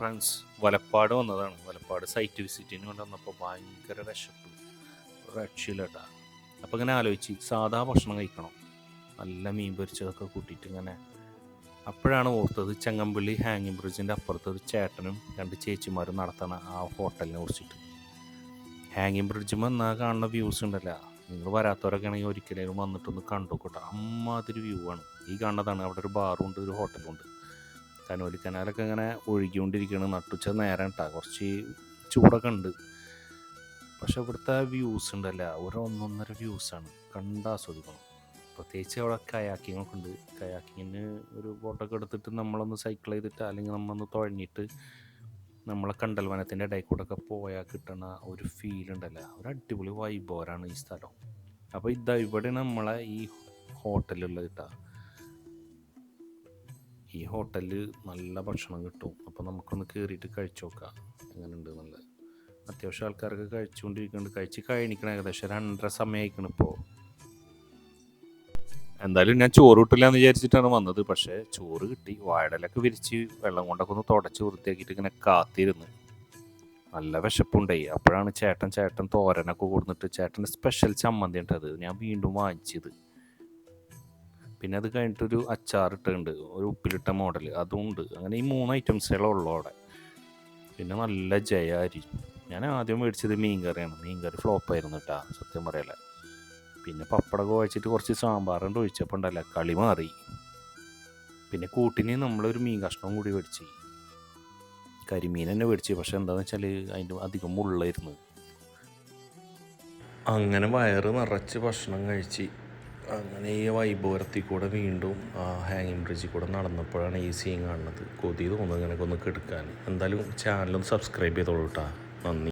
Friends Valappad വന്നതാണ്. Valappad site വിസിറ്റിന് കൊണ്ട് വന്നപ്പോൾ ഭയങ്കര വിശപ്പ്. രക്ഷയില്ലട്ടാ അപ്പോൾ ഇങ്ങനെ ആലോചിച്ച് സാധാ ഭക്ഷണം കഴിക്കണം. നല്ല മീൻ പൊരിച്ചതൊക്കെ കൂട്ടിയിട്ട് ഇങ്ങനെ. അപ്പോഴാണ് ഓർത്തത് ചങ്ങമ്പള്ളി ഹാങ്ങിങ് ബ്രിഡ്ജിന്റെ അപ്പുറത്ത് ഒരു ചേട്ടനും രണ്ട് ചേച്ചിമാരും നടത്തണ ആ ഹോട്ടലിനെ കുറിച്ചിട്ട്. ഹാങ്ങിങ് ബ്രിഡ്ജ് വന്നാൽ കാണുന്ന വ്യൂസ് ഉണ്ടല്ലോ. നിങ്ങൾ വരാത്തവരൊക്കെ ആണെങ്കിൽ ഒരിക്കലും വന്നിട്ടൊന്ന് കണ്ടു കൂട്ടാം അമ്മാതിരി വ്യൂ ആണ്. ഈ കാണുന്നതാണ് അവിടെ ഒരു ബാറും ഉണ്ട് ഒരു ഹോട്ടലും ഉണ്ട്. കനോലി കനാലൊക്കെ ഇങ്ങനെ ഒഴുകിക്കൊണ്ടിരിക്കുകയാണ് നട്ടുച്ച നേരം കേട്ടോ കുറച്ച് ചൂടൊക്കെ ഉണ്ട്. പക്ഷെ ഇവിടുത്തെ വ്യൂസ് ഉണ്ടല്ല? ഒരു ഒന്നൊന്നര വ്യൂസാണ് കണ്ട് ആസ്വദിക്കണം. പ്രത്യേകിച്ച് അവിടെ കയാക്കിങ്ങൊക്കെ ഉണ്ട്. കയാക്കിങ്ങിന് ഒരു ബോട്ടൊക്കെ എടുത്തിട്ട് നമ്മളൊന്ന് സൈക്കിൾ ചെയ്തിട്ട് അല്ലെങ്കിൽ നമ്മളൊന്ന് തുഴഞ്ഞിട്ട് നമ്മളെ കണ്ടൽ വനത്തിന്റെ ഇടയിൽ കൂടെ ഒക്കെ പോയാൽ കിട്ടണ ഒരു ഫീൽ ഉണ്ടല്ലോ? ഒരു അടിപൊളി വൈബോരാണ് ഈ സ്ഥലം. അപ്പോൾ ഇതാ ഇവിടെ നമ്മളെ ഈ ഹോട്ടലുള്ളത് കേട്ടോ. ഈ ഹോട്ടലിൽ നല്ല ഭക്ഷണം കിട്ടും. അപ്പോൾ നമുക്കൊന്ന് കയറിയിട്ട് കഴിച്ചു നോക്കാം. എങ്ങനെയുണ്ട് നല്ല അത്യാവശ്യം ആൾക്കാരൊക്കെ കഴിച്ചുകൊണ്ടിരിക്കുന്നുണ്ട്. കഴിച്ച് കഴിഞ്ഞിരിക്കണം ഏകദേശം രണ്ടര സമയമായിരിക്കണം ഇപ്പോൾ എന്തായാലും ഞാൻ ചോറ് കിട്ടില്ല എന്ന് വിചാരിച്ചിട്ടാണ് വന്നത്. പക്ഷേ ചോറ് കിട്ടി. വാഴലൊക്കെ വിരിച്ച് വെള്ളം കൊണ്ടൊക്കെ ഒന്ന് തുടച്ച് വൃത്തിയാക്കിയിട്ട് ഇങ്ങനെ കാത്തിരുന്ന്. നല്ല വിശപ്പുണ്ടായി അപ്പോഴാണ് ചേട്ടൻ ചേട്ടൻ തോരനൊക്കെ കൊടുത്തിട്ട് ചേട്ടന്റെ സ്പെഷ്യൽ ചമ്മന്തി ഉണ്ട് ഞാൻ വീണ്ടും വാങ്ങിച്ചത്. പിന്നെ അത് കഴിഞ്ഞിട്ടൊരു അച്ചാറിട്ടുണ്ട് ഒരു ഉപ്പിലിട്ട മോഡൽ അതും ഉണ്ട് അങ്ങനെ ഈ മൂന്ന് ഐറ്റംസുകളേ ഉള്ളൂ അവിടെ. പിന്നെ നല്ല ജയ അരി ഞാൻ ആദ്യം മേടിച്ചത് മീൻ കറിയാണ് മീൻ കറി ഫ്ലോപ്പായിരുന്നു കേട്ടാ സത്യം പറയല പിന്നെ പപ്പടമൊക്കെ വായിച്ചിട്ട് കുറച്ച് സാമ്പാറുണ്ട് ഒഴിച്ചപ്പോൾ ഉണ്ടല്ല കളി മാറി. പിന്നെ കൂട്ടിന് നമ്മളൊരു മീൻ കഷ്ണവും കൂടി മേടിച്ച്. കരിമീൻ തന്നെ മേടിച്ച്. പക്ഷെ എന്താണെന്ന് വെച്ചാൽ അതിന്റെ അധികം മുള്ളായിരുന്നു. അങ്ങനെ വയറ് നിറച്ച് ഭക്ഷണം കഴിച്ച് അങ്ങനെ ഈ വൈഭവരത്തിൽ കൂടെ വീണ്ടും ആ ഹാങ്ങിങ് ബ്രിഡ്ജിൽ കൂടെ നടന്നപ്പോഴാണ് ഈ സീൻ കാണുന്നത്. കൊതി തോന്നുന്നു ഇങ്ങനെയൊക്കെ ഒന്ന് കെടുക്കാൻ. എന്തായാലും ചാനലൊന്ന് സബ്സ്ക്രൈബ് ചെയ്തോളൂ കേട്ടോ നന്ദി.